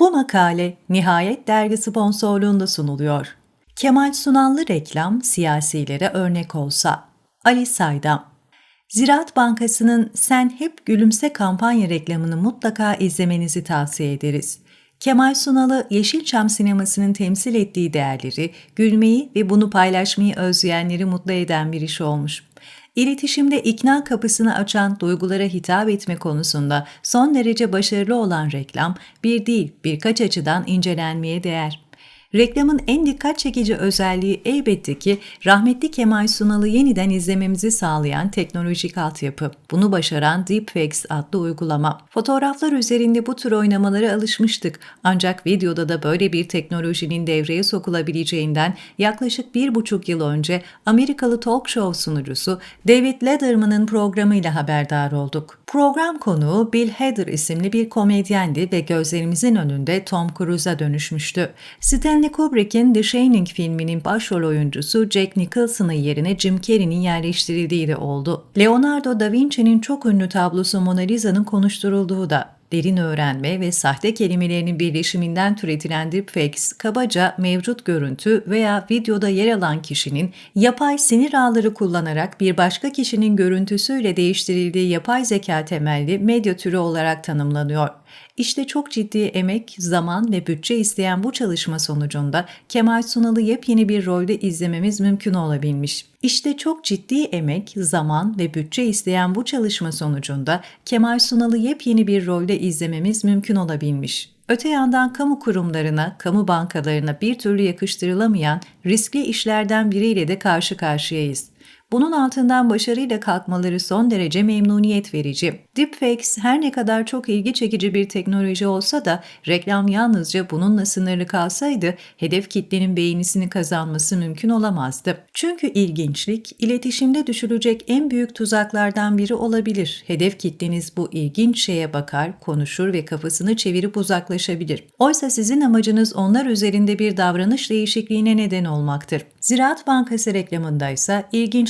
Bu makale Nihayet dergi sponsorluğunda sunuluyor. Kemal Sunallı reklam siyasilere örnek olsa. Ali Saydam Ziraat Bankası'nın Sen Hep Gülümse kampanya reklamını mutlaka izlemenizi tavsiye ederiz. Kemal Sunal'ı Yeşilçam sinemasının temsil ettiği değerleri, gülmeyi ve bunu paylaşmayı özleyenleri mutlu eden bir iş olmuş. İletişimde ikna kapısını açan duygulara hitap etme konusunda son derece başarılı olan reklam, bir değil birkaç açıdan incelenmeye değer. Reklamın en dikkat çekici özelliği elbette ki rahmetli Kemal Sunal'ı yeniden izlememizi sağlayan teknolojik altyapı. Bunu başaran Deepfakes adlı uygulama. Fotoğraflar üzerinde bu tür oynamalara alışmıştık ancak videoda da böyle bir teknolojinin devreye sokulabileceğinden yaklaşık bir buçuk yıl önce Amerikalı talk show sunucusu David Letterman'ın programıyla haberdar olduk. Program konuğu Bill Hader isimli bir komedyendi ve gözlerimizin önünde Tom Cruise'a dönüşmüştü. Stanley Kubrick'in The Shining filminin başrol oyuncusu Jack Nicholson'ın yerine Jim Carrey'nin yerleştirildiği de oldu. Leonardo da Vinci'nin çok ünlü tablosu Mona Lisa'nın konuşturulduğu da derin öğrenme ve sahte kelimelerinin birleşiminden türetilen deepfakes, kabaca mevcut görüntü veya videoda yer alan kişinin yapay sinir ağları kullanarak bir başka kişinin görüntüsüyle değiştirildiği yapay zeka temelli medya türü olarak tanımlanıyor. İşte çok ciddi emek, zaman ve bütçe isteyen bu çalışma sonucunda Kemal Sunal'ı yepyeni bir rolde izlememiz mümkün olabilmiş. İşte çok ciddi emek, zaman ve bütçe isteyen bu çalışma sonucunda Kemal Sunal'ı yepyeni bir rolde izlememiz mümkün olabilmiş. Öte yandan kamu kurumlarına, kamu bankalarına bir türlü yakıştırılamayan riskli işlerden biriyle de karşı karşıyayız. Bunun altından başarıyla kalkmaları son derece memnuniyet verici. Deepfakes her ne kadar çok ilgi çekici bir teknoloji olsa da reklam yalnızca bununla sınırlı kalsaydı hedef kitlenin beğenisini kazanması mümkün olamazdı. Çünkü ilginçlik iletişimde düşülecek en büyük tuzaklardan biri olabilir. Hedef kitleniz bu ilginç şeye bakar, konuşur ve kafasını çevirip uzaklaşabilir. Oysa sizin amacınız onlar üzerinde bir davranış değişikliğine neden olmaktır. Ziraat Bankası reklamında ise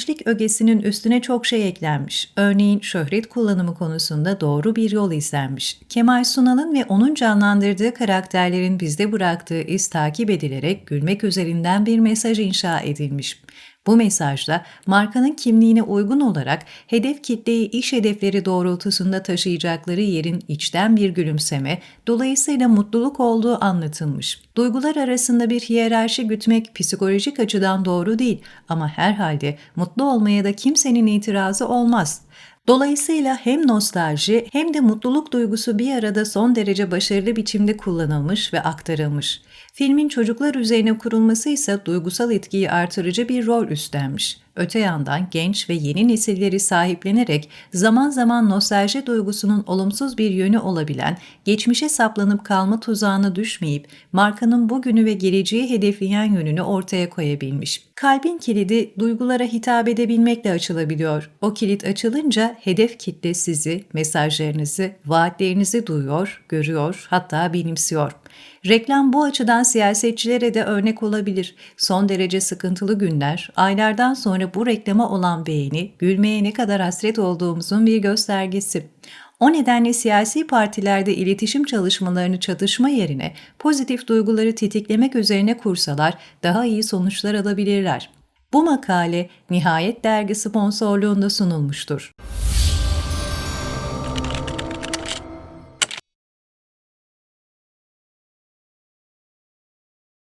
ilginçlik ögesinin üstüne çok şey eklenmiş. Örneğin şöhret kullanımı konusunda doğru bir yol izlenmiş. Kemal Sunal'ın ve onun canlandırdığı karakterlerin bizde bıraktığı iz takip edilerek gülmek üzerinden bir mesaj inşa edilmiş. Bu mesajda markanın kimliğine uygun olarak hedef kitleyi iş hedefleri doğrultusunda taşıyacakları yerin içten bir gülümseme, dolayısıyla mutluluk olduğu anlatılmış. Duygular arasında bir hiyerarşi gütmek psikolojik açıdan doğru değil ama herhalde mutlu olmaya da kimsenin itirazı olmaz. Dolayısıyla hem nostalji hem de mutluluk duygusu bir arada son derece başarılı biçimde kullanılmış ve aktarılmış. Filmin çocuklar üzerine kurulması ise duygusal etkiyi artırıcı bir rol üstlenmiş. Öte yandan genç ve yeni nesilleri sahiplenerek zaman zaman nostalji duygusunun olumsuz bir yönü olabilen, geçmişe saplanıp kalma tuzağına düşmeyip markanın bugünü ve geleceği hedefleyen yönünü ortaya koyabilmiş. Kalbin kilidi duygulara hitap edebilmekle açılabiliyor. O kilit açılınca hedef kitle sizi, mesajlarınızı, vaatlerinizi duyuyor, görüyor, hatta benimsiyor. Reklam bu açıdan siyasetçilere de örnek olabilir. Son derece sıkıntılı günler, aylardan sonra bu reklama olan beğeni, gülmeye ne kadar hasret olduğumuzun bir göstergesi. O nedenle siyasi partilerde iletişim çalışmalarını çatışma yerine pozitif duyguları tetiklemek üzerine kursalar daha iyi sonuçlar alabilirler. Bu makale Nihayet dergi sponsorluğunda sunulmuştur.